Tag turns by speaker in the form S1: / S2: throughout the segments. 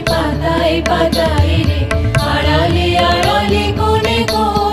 S1: পাতায় পাতায় রে আড়ালে আড়ালে কোনে কোনে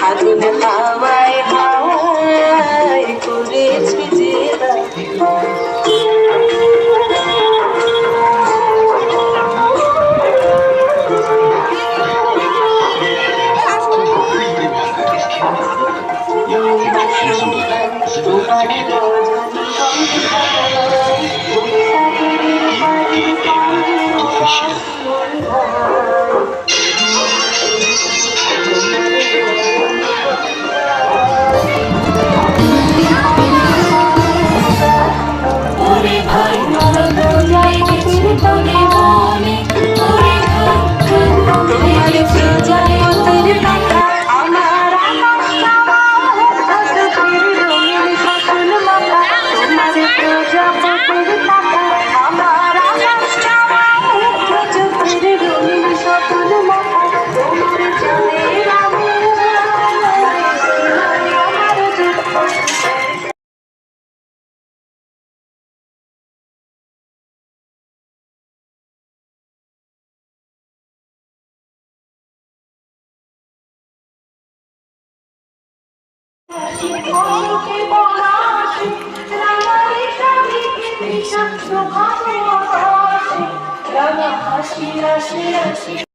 S1: আগুন
S2: হাওয়ায় হাওয়ায় করেছি জেলা Official. হাসি হাসি হাসি